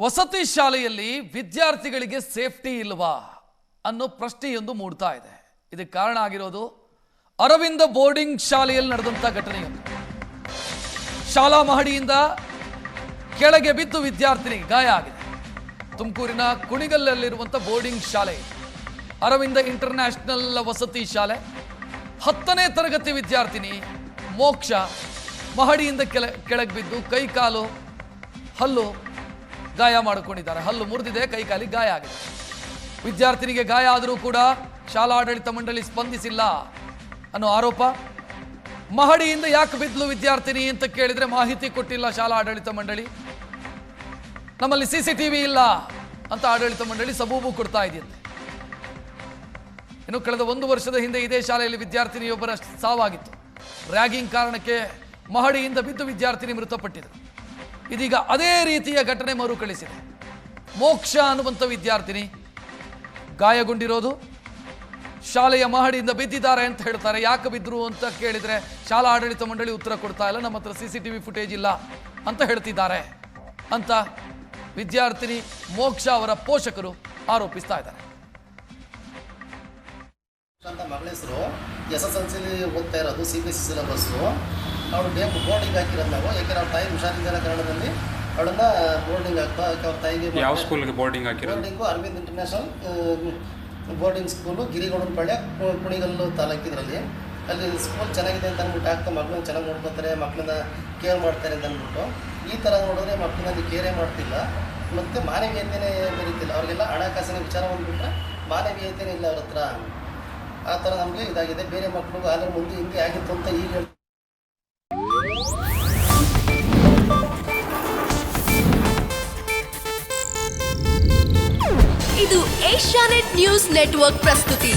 ವಸತಿ ಶಾಲೆಯಲ್ಲಿ ವಿದ್ಯಾರ್ಥಿಗಳಿಗೆ ಸೇಫ್ಟಿ ಇಲ್ವಾ ಅನ್ನೋ ಪ್ರಶ್ನೆಯೊಂದು ಮೂಡ್ತಾ ಇದೆ. ಇದಕ್ಕೆ ಕಾರಣ ಆಗಿರೋದು ಅರವಿಂದ ಬೋರ್ಡಿಂಗ್ ಶಾಲೆಯಲ್ಲಿ ನಡೆದಂಥ ಘಟನೆಯೊಂದು. ಶಾಲಾ ಮಹಡಿಯಿಂದ ಕೆಳಗೆ ಬಿದ್ದು ವಿದ್ಯಾರ್ಥಿನಿಗೆ ಗಾಯ ಆಗಿದೆ. ತುಮಕೂರಿನ ಕುಣಿಗಲ್ಲಲ್ಲಿರುವಂಥ ಬೋರ್ಡಿಂಗ್ ಶಾಲೆ. ಅರವಿಂದ ಇಂಟರ್ನ್ಯಾಷನಲ್ ವಸತಿ ಶಾಲೆ. ಹತ್ತನೇ ತರಗತಿ ವಿದ್ಯಾರ್ಥಿನಿ ಮೋಕ್ಷ ಮಹಡಿಯಿಂದ ಕೆಳ, ಕೆಳಗೆ ಬಿದ್ದು ಕೈ, ಕಾಲು, ಹಲ್ಲು ಗಾಯ ಮಾಡಿಕೊಂಡಿದ್ದಾರೆ. ಹಲ್ಲು ಮುರಿದಿದೆ, ಕೈ ಗಾಯ ಆಗಿದೆ. ವಿದ್ಯಾರ್ಥಿನಿಗೆ ಗಾಯ ಆದರೂ ಕೂಡ ಶಾಲಾ ಆಡಳಿತ ಮಂಡಳಿ ಸ್ಪಂದಿಸಿಲ್ಲ ಅನ್ನೋ ಆರೋಪ. ಮಹಡಿಯಿಂದ ಯಾಕೆ ಬಿದ್ಲು ವಿದ್ಯಾರ್ಥಿನಿ ಅಂತ ಕೇಳಿದ್ರೆ ಮಾಹಿತಿ ಕೊಟ್ಟಿಲ್ಲ ಶಾಲಾ ಆಡಳಿತ ಮಂಡಳಿ. ನಮ್ಮಲ್ಲಿ ಸಿ ಸಿ ಟಿವಿ ಇಲ್ಲ ಅಂತ ಆಡಳಿತ ಮಂಡಳಿ ಸಬೂಬು ಕೊಡ್ತಾ ಇದೆಯಂತೆ. ಇನ್ನು ಕಳೆದ ಒಂದು ವರ್ಷದ ಹಿಂದೆ ಇದೇ ಶಾಲೆಯಲ್ಲಿ ವಿದ್ಯಾರ್ಥಿನಿಯೊಬ್ಬರ ಸಾವಾಗಿತ್ತು. ರ್ಯಾಗಿಂಗ್ ಕಾರಣಕ್ಕೆ ಮಹಡಿಯಿಂದ ಬಿದ್ದು ವಿದ್ಯಾರ್ಥಿನಿ ಮೃತಪಟ್ಟಿದ್ರು ಇದೀಗ ಅದೇ ರೀತಿಯ ಘಟನೆ ಮರುಕಳಿಸಿದೆ. ಮೋಕ್ಷ ಅನ್ನುವಂಥ ವಿದ್ಯಾರ್ಥಿನಿ ಗಾಯಗೊಂಡಿರೋದು. ಶಾಲೆಯ ಮಹಡಿಯಿಂದ ಬಿದ್ದಿದ್ದಾರೆ ಅಂತ ಹೇಳ್ತಾರೆ. ಯಾಕೆ ಬಿದ್ದರು ಅಂತ ಕೇಳಿದರೆ ಶಾಲಾ ಆಡಳಿತ ಮಂಡಳಿ ಉತ್ತರ ಕೊಡ್ತಾ ಇಲ್ಲ. ನಮ್ಮ ಹತ್ರ C C T V footage ಇಲ್ಲ ಅಂತ ಹೇಳ್ತಿದ್ದಾರೆ ಅಂತ ವಿದ್ಯಾರ್ಥಿನಿ ಮೋಕ್ಷ ಅವರ ಪೋಷಕರು ಆರೋಪಿಸ್ತಾ ಇದ್ದಾರೆ. ಎಸ್ ಎಸ್ ಎಲ್ ಸಿಲಿ ಓದ್ತಾ ಇರೋದು C B S E syllabus ಅವಳು ಡೇಮ್ ಬೋರ್ಡಿಂಗ್ ಹಾಕಿರೋದು ನಾವು ಯಾಕೆಂದ್ರೆ ಅವ್ರ ತಾಯಿ ಹುಷಾರಿದ್ದರ ಕಾರಣದಲ್ಲಿ ಅವಳನ್ನ ಬೋರ್ಡಿಂಗ್ ಹಾಕ್ತಾ ಅವ್ರ ತಾಯಿಗೆ ಯಾವ ಸ್ಕೂಲ್ಗೆ ಬೋರ್ಡಿಂಗ್ ಹಾಕಿರೋ boarding Aravind international boarding school ಗಿರಿಗೌಡನ ಪಾಳ್ಯ ಕು- ಕುಣಿಗಲ್ಲು ತಾಲೂಕಿದ್ರಲ್ಲಿ ಅಲ್ಲಿ ಸ್ಕೂಲ್ ಚೆನ್ನಾಗಿದೆ ಅಂತ ಅಂದ್ಬಿಟ್ಟು ಹಾಕ್ತಾ ಮಕ್ಳನ್ನ ಚೆನ್ನಾಗಿ ನೋಡ್ಕೊತಾರೆ ಮಕ್ಕಳನ್ನ ಕೇರ್ ಮಾಡ್ತಾರೆ ಅಂತ ಅಂದ್ಬಿಟ್ಟು. ಈ ಥರ ನೋಡಿದ್ರೆ ಮಕ್ಕಳನ್ನ ಅಲ್ಲಿ ಕೇರೇ ಮಾಡ್ತಿಲ್ಲ. ಮತ್ತು ಮಾನವೀಯತೆಯೇ ಬರೀತಿಲ್ಲ. ಅವರಿಗೆಲ್ಲ ಹಣಕಾಸಿನ ವಿಚಾರ ಬಂದುಬಿಟ್ರೆ ಮಾನವೀಯತೆಯೇ ಇಲ್ಲ ಅವ್ರ ಹತ್ರ. ಆ ಥರ ನಮಗೆ ಇದಾಗಿದೆ. ಬೇರೆ ಮಕ್ಕಳು ಆದರೆ ಮುಂದೆ ಹಿಂಗೆ ಆಗಿತ್ತು ಅಂತ ಈಗ ಇದು ಏಷ್ಯಾನೆಟ್ ನ್ಯೂಸ್ ನೆಟ್ವರ್ಕ್ ಪ್ರಸ್ತುತಿ.